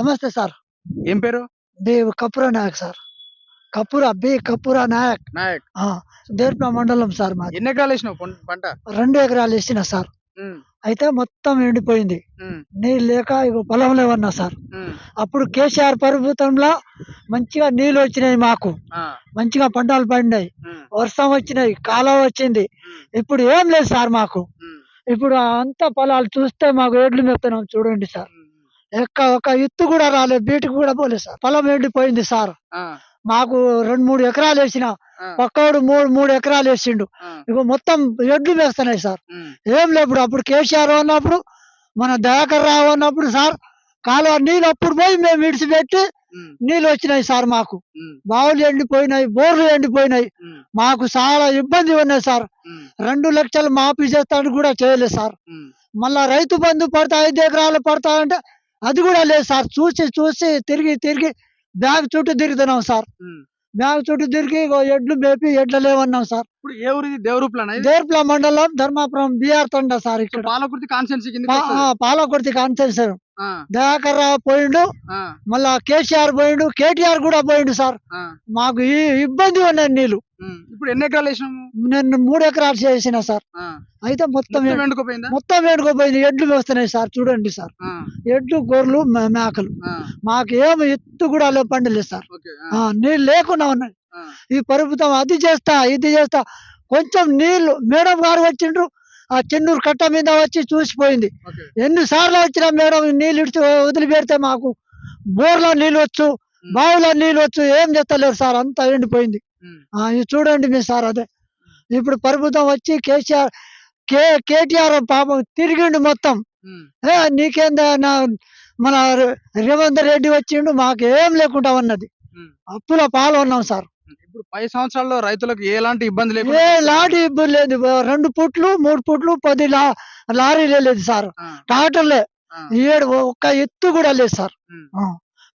నమస్తే సార్. ఏం పేరు? B Kapura Naik sir. Kapura B Kapura Naik. Naik. ఆ, దేర్ప మండలం సార్ మాది. ఎన్ని ఎకరాలు వేసినావు పం- పంట? రెండు ఎకరాలు వేసిన సార్. ఉమ్, అయితే మొత్తం ఎండిపోయింది. ఉమ్, నీళ్ళు లేక ఇక పొలం లేవన్నా సార్. ఉమ్, అప్పుడు కేసీఆర్ ప్రభుత్వంలో మంచిగా నీళ్ళు వచ్చినాయి మాకు. ఆ, మంచిగా పంటలు పండినాయి. ఉమ్, వర్షం వచ్చినాయి కాలం వచ్చింది. ఉమ్, ఇప్పుడు ఏం లేదు సార్ మాకు. ఉమ్, ఇప్పుడు అంత పొలాలు చూస్తే మాకు ఎడ్లు మెప్తున్నాం చూడండి సార్. ఉమ్, ఎక్క ఒక ఎత్తు కూడా రాలేదు. బీటుకు కూడా పోలేదు సార్. పొలం ఎండిపోయింది సార్. మాకు రెండు మూడు ఎకరాలు వేసిన. ఆ, పక్కవాడు మూడు మూడు ఎకరాలు వేసిండు. ఇక మొత్తం ఎడ్లు వేస్తున్నాయి సార్. ఏం లేదు ఇప్పుడు. అప్పుడు కేసీఆర్ ఉన్నప్పుడు మన దయాకర్ రావు ఉన్నప్పుడు సార్ కాలువ నీళ్ళు అప్పుడు పోయి మేము విడిచిపెట్టి నీళ్ళు వచ్చినాయి సార్ మాకు. బావులు ఎండిపోయినాయి బోర్లు ఎండిపోయినాయి. మాకు చాలా ఇబ్బంది ఉన్నాయి సార్. రెండు లక్షలు మాఫీ చేస్తాను కూడా చేయలేదు సార్. మళ్ళా రైతు బంధు పడతా ఐదు ఎకరాలు పడతా అంటే అది కూడా లేదు సార్. చూసి చూసి తిరిగి తిరిగి బ్యాగ్ చుట్టూ తిరుగుతున్నాం సార్. బ్యాగ్ చుట్టూ తిరిగి ఎడ్లు మేపి ఎడ్ల లేవన్నాం సార్. ఇప్పుడు ఏ ఊరిది? దేవరూపులనా ఇది? దేర్పుల మండలం ధర్మాపురం బిఆర్ తండ సార్ ఇక్కడ. పాలకుర్తి కాన్స్టెన్సీ పాలకుర్తి కాన్సెన్సర్ ఆ, దయాకర్ రావు పోయిండు. మళ్ళా కేసీఆర్ పోయిండు. కేటీఆర్ కూడా పోయిండు సార్. మాకు ఈ ఇబ్బంది ఉన్నాయి ఉమ్. ఇప్పుడు ఎన్ని ఎకరాలు వేసినాము నేను మూడు ఎకరాలు చేసిన సార్. అయితే మొత్తం మొత్తం వేడుకోపోయింది. ఎడ్లు వస్తున్నాయి సార్ చూడండి సార్. ఎడ్లు గొర్రెలు మేకలు. మాకు ఏమి ఎత్తు కూడా లేవు పండలేదు సార్. నీళ్ళు లేకుండా ఉన్నాయి ఈ ప్రభుత్వం అది చేస్తా ఇది చేస్తా. కొంచెం నీళ్ళు మేడం గారు వచ్చిండ్రు. ఆ చెన్నూరు కట్ట మీద వచ్చి చూసిపోయింది. ఎన్నిసార్లు వచ్చినా మేడం నీళ్ళు ఇడిచి వదిలిపెడితే మాకు బోర్లో నీళ్ళు వచ్చు బావిలో నీళ్ళు వచ్చు ఏం చేస్తలేరు సార్. అంతా ఎండిపోయింది. చూడండి మీ సార్ అదే. ఇప్పుడు ప్రభుత్వం వచ్చి కేసీఆర్ కే కేటీఆర్ పాపం తిరిగిండు మొత్తం. నీకేందా నా మన రేవంత్ రెడ్డి వచ్చిండు మాకు ఏం లేకుండా ఉన్నది. అప్పుల పాలు ఉన్నాం సార్. ఇప్పుడు పది సంవత్సరాల్లో రైతులకు ఎలాంటి ఇబ్బంది ఏ లారీ ఇబ్బంది లేదు. రెండు పుట్లు మూడు పుట్లు పది లా లారీలే లేదు సార్. ట్రాక్టర్లే. ఆ, ఏడు ఒక్క ఎత్తు కూడా లేదు సార్.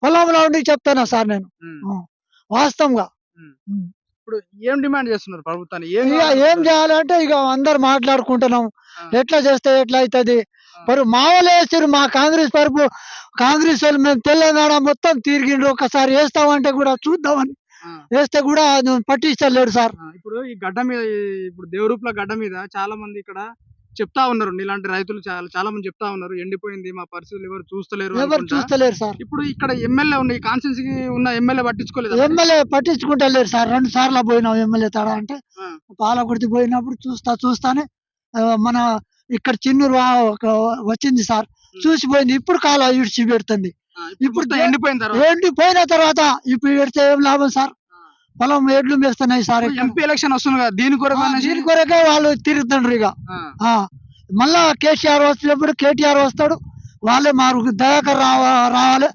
పొలంలో ఉండి చెప్తానా సార్ నేను. వాస్తవంగా. ఇప్పుడు ఏం డిమాండ్ చేస్తున్నారు ప్రభుత్వాన్ని? ఏం ఇక ఏం చేయాలంటే ఇక అందరు మాట్లాడుకుంటున్నాం. ఎట్లా చేస్తే ఎట్లా అవుతుంది మరి మా వాళ్ళు వేసారు మా కాంగ్రెస్ తరపు కాంగ్రెస్ వాళ్ళు మేము తెలంగాణ మొత్తం తిరిగిండ్రు. ఒకసారి వేస్తామంటే కూడా చూద్దామని వేస్తే కూడా పట్టించలేడు సార్. ఇప్పుడు ఈ గడ్డ మీద ఇప్పుడు దేవరూపుల గడ్డ మీద చాలా మంది ఇక్కడ చెప్తా ఉన్నారు. ఇలాంటి రైతులు చాలా చాలా మంది చెప్తా ఉన్నారు. ఎండిపోయింది మా పరిస్థితులు ఎవరు చూస్తలేరు ఎవరు. చూస్తలేరు సార్. ఇప్పుడు ఇక్కడ ఎమ్మెల్యే ఉన్న ఈ కాన్స్టెన్సీకి ఉన్న ఎమ్మెల్యే పట్టించుకోలేదు ఎమ్మెల్యే పట్టించుకుంటలేరు సార్. రెండు సార్లు పోయినాం ఎమ్మెల్యే తడ అంటే. పాలకుర్తి పోయినప్పుడు చూస్తా చూస్తానే మన ఇక్కడ చిన్నూరు వచ్చింది సార్. చూసిపోయింది ఇప్పుడు కాలం ఇడిచి పెడుతుంది. ఇప్పుడు ఎండిపోయిన తర్వాత? ఏంటి పోయిన తర్వాత ఇప్పుడు పెడితే ఏం లాభం సార్? పొలం ఎడ్లు మేస్తున్నాయి సార్. ఎంపీ ఎలక్షన్ వస్తుంది కదా దీని కొరకు దీని కొరకే వాళ్ళు తిరుగుతుండ్రు ఇక. మళ్ళా కేసీఆర్ వచ్చినప్పుడు కేటీఆర్ వస్తాడు వాళ్ళే మాకు దయాకర్ రావ రావాలి.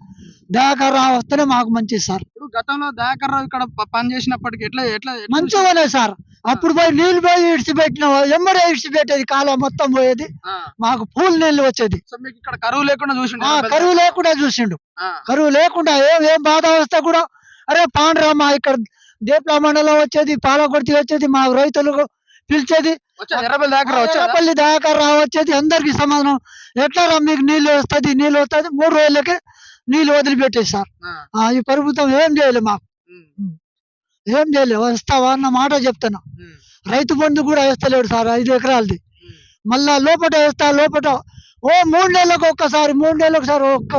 దయాకర్ రావు వస్తేనే మాకు మంచిది సార్. ఇప్పుడు గతంలో దయాకర్ రావు ఇక్కడ ప- పని చేసినప్పటికి ఎట్లా ఎట్లా మంచిగానే సార్. అప్పుడు పోయి నీళ్ళు పోయి ఇడిచిపెట్టిన ఎమ్మడే ఇడిచిపెట్టేది కాలం మొత్తం పోయేది. మాకు పూల్ నీళ్ళు వచ్చేది. ఇక్కడ కరువు లేకుండా చూసిండు కరువు లేకుండా చూసిండు. కరువు లేకుండా ఏం ఏం బాధ వస్తే కూడా అరే పాండ్రామా ఇక్కడ దేప్ల మండలం వచ్చేది పాలకొర్తి వచ్చేది మా రైతులకు పిలిచేది. ఎర్రపల్లి దయాకర్ రావు వచ్చేది అందరికి సమాధానం ఎట్లా రా మీకు నీళ్ళు వస్తుంది? నీళ్ళు వస్తుంది మూడు రోజులకి నీళ్ళు వదిలిపెట్టేది సార్. ఈ ప్రభుత్వం ఏం చేయలేదు మాకు. ఏం చేయలేదు వస్తావా అన్న మాట చెప్తున్నా. ఉమ్, రైతు బంధు కూడా వేస్తలేడు సార్ ఐదు ఎకరాలది. మళ్ళా లోపట వేస్తా లోపట ఓ మూడు నెలలకు ఒక్కసారి మూడు నెలలకు ఒకసారి ఒక్క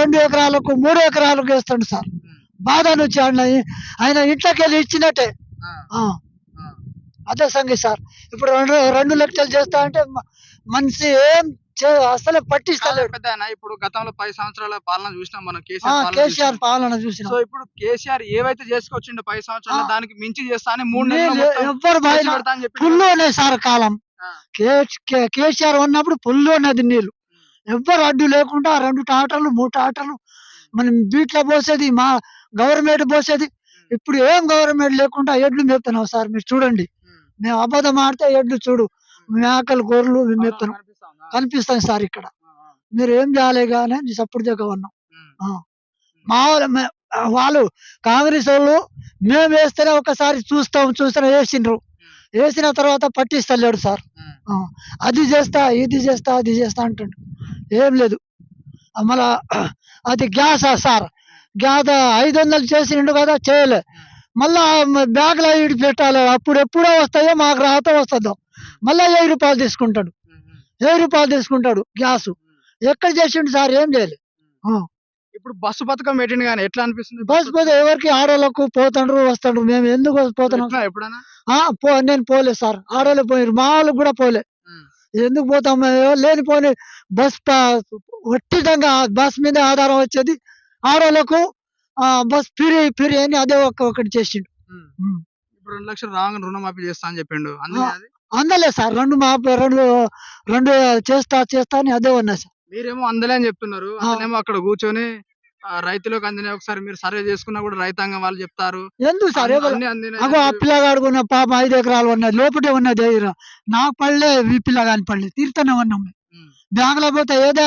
రెండు ఎకరాలకు మూడు ఎకరాలకు వేస్తాడు సార్. బాధ నుంచి ఆయన ఆయన ఇంట్లోకి వెళ్ళి ఇచ్చినట్టే. అదే సంగతి సార్. ఇప్పుడు రెండు రెండు లక్షలు చేస్తా అంటే మనిషి ఏం అసలే కాదు పట్టిస్తలేడు పెద్ద ఇప్పుడు గతంలో పది సంవత్సరాల పాలన చూసినాం మనం కేసీఆర్ పాలన చూసినాం. సో ఇప్పుడు కేసీఆర్ ఏవైతే చేసుకొచ్చిండో పది సంవత్సరాలు. దానికి మించి చేస్తా అని మూడు ఎవ్వరు ఫుల్ ఉన్నాయి సార్ కాలం. కేసీఆర్ ఉన్నప్పుడు ఫుల్ ఉన్నది నీళ్ళు ఎవ్వరు అడ్డు లేకుండా రెండు టాటర్లు మూడు టాటర్లు మనం బీట్లో పోసేది మా గవర్నమెంట్ పోసేది. ఇప్పుడు ఏం గవర్నమెంట్ లేకుండా ఎడ్లు మేపుతున్నాం సార్? మీరు చూడండి. మేము. అబద్ధం ఆడితే ఎడ్లు చూడు. మేకలు గొర్రెలు మేము మేపుతున్నాం? కనిపిస్తాయి సార్ ఇక్కడ. మీరు ఏం చేయాలి కానీ సప్పుడు దగ్గర ఉన్నాం. మా వాళ్ళు కాంగ్రెస్ వాళ్ళు మేము వేస్తేనే ఒకసారి చూస్తాం చూస్తేనే వేసిండ్రు. వేసిన తర్వాత పట్టిస్తలేడు సార్. అది చేస్తా ఇది చేస్తా అది చేస్తా అంటుండు. ఏం లేదు. మళ్ళా అది గ్యాస్ సార్? గ్యాస్ ఐదు వందలు చేసిండు కదా చేయలే మళ్ళా బ్యాగ్లో ఇటు పెట్టాలి. అప్పుడు ఎప్పుడో వస్తాయో మాకు రాత వస్తుందో. మళ్ళా వెయ్యి రూపాయలు తీసుకుంటాడు. వెయ్యి రూపాయలు తీసుకుంటాడు గ్యాస్. ఎక్కడ చేసిండు సార్? ఏం చేయలేదు ఆ. ఇప్పుడు బస్సు పథకం పెట్టిండు కానీ ఎట్లా అనిపిస్తుంది? బస్ పోతే ఎవరికి? ఆడోళ్ళకు పోతాండ్రు వస్తాడు మేము ఎందుకు పోతున్నాం? ఎప్పుడైనా? ఆ, పో నేను పోలే సార్. ఆడోళ్ళు పోయారు మా వాళ్ళు కూడా పోలే. ఎందుకు పోతాం? లేనిపోని బస్ ఒట్టిదంగా బస్ మీద ఆధారం వచ్చేది ఆడోళ్ళకు ఆ, బస్ ఫ్రీ ఫ్రీ అని అదే ఒక ఒకటి చేసిండు. ఇప్పుడు రెండు లక్షలు రాగా రుణమాఫీ చేస్తా అని చెప్పిండు. అందలే సార్. రెండు మా రెండు రెండు చేస్తా చేస్తా అని అదే ఉన్నాయి సార్. మీరేమో అందలే అని చెప్తున్నారు. అతనేమో అక్కడ కూర్చొని రైతులకు అందిన ఒకసారి మీరు సర్వే చేసుకున్నా కూడా రైతాంగం వాళ్ళు చెప్తారు. ఎందుకు సార్? అగో ఆ పిల్లగాడు ఉన్న పాప ఐదు ఎకరాలు ఉన్నది. లోపటే ఉన్నది. నాకు పడలే ఈ పిల్లగాని పడలే తీరుతూనే ఉన్నాం బ్యాంకులో పోతే ఏదో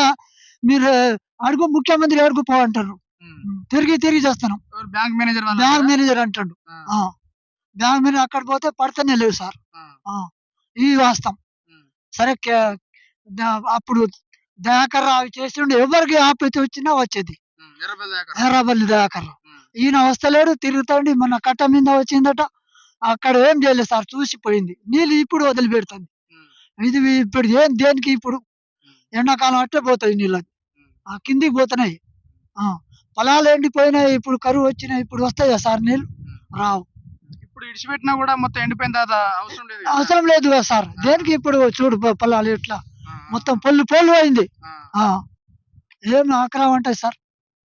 మీరు అడుగు ముఖ్యమంత్రి అడుగు పో అంటారు ఉమ్. తిరిగి తిరిగి చేస్తున్నాం ఎవరు బ్యాంక్ మేనేజర్ బ్యాంక్? మేనేజర్ అంటాడు. బ్యాంక్ మేనేజర్ అక్కడ పోతే పడతానే లేవు సార్. ఇవి వాస్తాం సరే అప్పుడు దయాకర్ రావు చేసిండు ఎవరికి ఆపత్తి వచ్చినా వచ్చేది. ఎర్రబెల్లి దయాకర్. ఈయన వస్తలేడు తిరుగుతాండి మన కట్ట మీద వచ్చిందట. అక్కడ ఏం చేయలేదు సార్ చూసిపోయింది. నీళ్ళు ఇప్పుడు వదిలిపెడుతుంది. ఇది ఇప్పుడు ఏం దేనికి ఇప్పుడు? ఎండాకాలం అట్టే పోతాయి నీళ్ళు. ఉమ్. ఆ కిందికి పోతున్నాయి. ఆ. పొలాలు ఎండిపోయినాయి ఇప్పుడు కరువు వచ్చినాయి ఇప్పుడు వస్తాయా సార్ నీళ్ళు? రావు. ఇప్పుడు ఇడిచిపెట్టినా కూడా మొత్తం ఎండిపోయిన తర్వాత అవసరం లేదు కదా. అవసరం లేదు సార్. దేనికి ఇప్పుడు చూడు పొలాలు ఇట్లా? మొత్తం పొల్లు పొల్లు అయింది ఏం ఆక్రమం ఉంటాయి సార్?